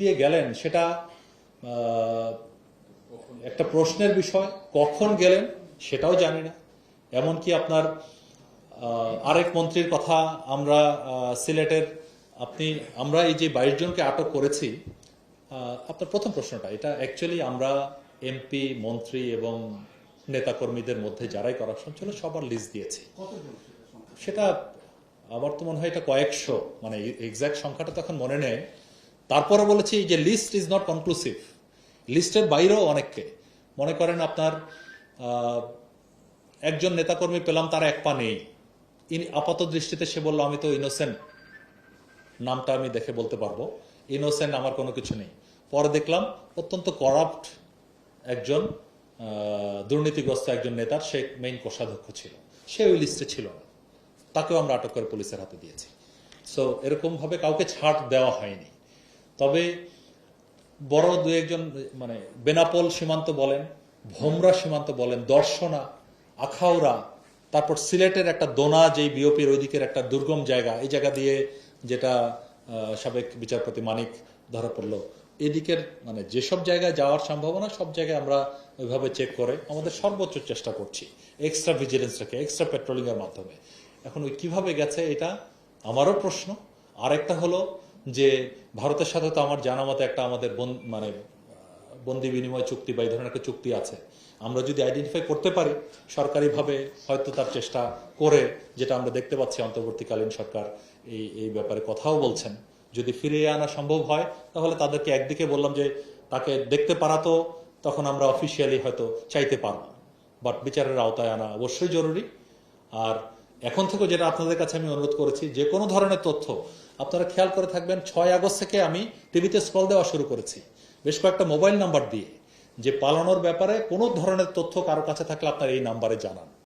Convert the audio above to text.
দিয়ে গেলেন সেটা একটা প্রশ্নের বিষয়, কখন গেলেন সেটাও জানি না। এমনকি আপনার আরেক মন্ত্রীর কথা আমরা সিলেটের আপনি, আমরা এই যে বাইশ জনকে আটক করেছি আপনার প্রথম প্রশ্নটা, এটা অ্যাকচুয়ালি আমরা এমপি মন্ত্রী এবং নেতাকর্মীদের মধ্যে যারাই করাপশন ছিল সবার লিস্ট দিয়েছি। সেটা আমার তো মনে হয় এটা কয়েকশো মানে এক্সাক্ট সংখ্যাটা তখন মনে নেই। তারপরে বলেছি যে লিস্ট ইজ নট কনক্লুসিভ লিস্টের বাইরেও অনেককে। মনে করেন আপনার একজন নেতাকর্মী পেলাম, তার এক পা নেই। ইনি- আপাত দৃষ্টিতে সে বলল, আমি তো ইনোসেন্ট নামটা আমি দেখে বলতে পারব। ইনোসেন্ট আমার কোনো কিছু নেই। পরে দেখলাম, অত্যন্ত করাপ্ট একজন দুর্নীতিগ্রস্ত একজন নেতার সে মেইন কোষাধ্যক্ষ ছিল। সে ওই লিস্টে ছিল না। তাকেও আমরা আটক করে পুলিশের হাতে দিয়েছি। সো এরকমভাবে কাউকে ছাড় দেওয়া হয়নি। তবে বড় দু একজন মানে বেনাপোল সীমান্ত বলেন, ভোমরা সীমান্ত বলেন, দর্শনা, আখাউড়া, তারপর সিলেটের একটা দোনা, যেই বিওপির ওইদিকের একটা দুর্গম জায়গা, এই জায়গা দিয়ে যেটা সাবেক বিচারপতি মানিক ধরা পড়ল। এদিকের মানে যেসব জায়গায় যাওয়ার সম্ভাবনা, সব জায়গায় আমরা ওইভাবে চেক করে আমাদের সর্বোচ্চ চেষ্টা করছি এক্সট্রা ভিজিলেন্স রেখে এক্সট্রা পেট্রোলিং এর মাধ্যমে। এখন ওই কীভাবে গেছে এটা, আমারও প্রশ্ন। আরেকটা হলো যে ভারতের সাথে তো আমার জানা মতে একটা আমাদের মানে বন্দি বিনিময় চুক্তি বা এই ধরনের একটা চুক্তি আছে। আমরা যদি আইডেন্টিফাই করতে পারি, সরকারিভাবে হয়তো তার চেষ্টা করে, যেটা আমরা দেখতে পাচ্ছি অন্তর্বর্তীকালীন সরকার এই এই ব্যাপারে কথাও বলছেন। যদি ফিরিয়ে আনা সম্ভব হয়, তাহলে তাদেরকে একদিকে বললাম যে তাকে দেখতে পারা তো, তখন আমরা অফিসিয়ালি হয়তো চাইতে পারব বাট বিচারের আওতায় আনা অবশ্যই জরুরি। আর এখন থেকে যেটা আপনাদের কাছে আমি অনুরোধ করেছি, যে কোনো ধরনের তথ্য আপনারা খেয়াল করে থাকবেন, ছয় আগস্ট থেকে আমি টিভিতে স্কল দেওয়া শুরু করেছি। বেশ কয়েকটা মোবাইল নাম্বার দিয়ে, যে পালানোর ব্যাপারে কোনো ধরনের তথ্য কারও কাছে থাকলে আপনার এই নাম্বারে জানান।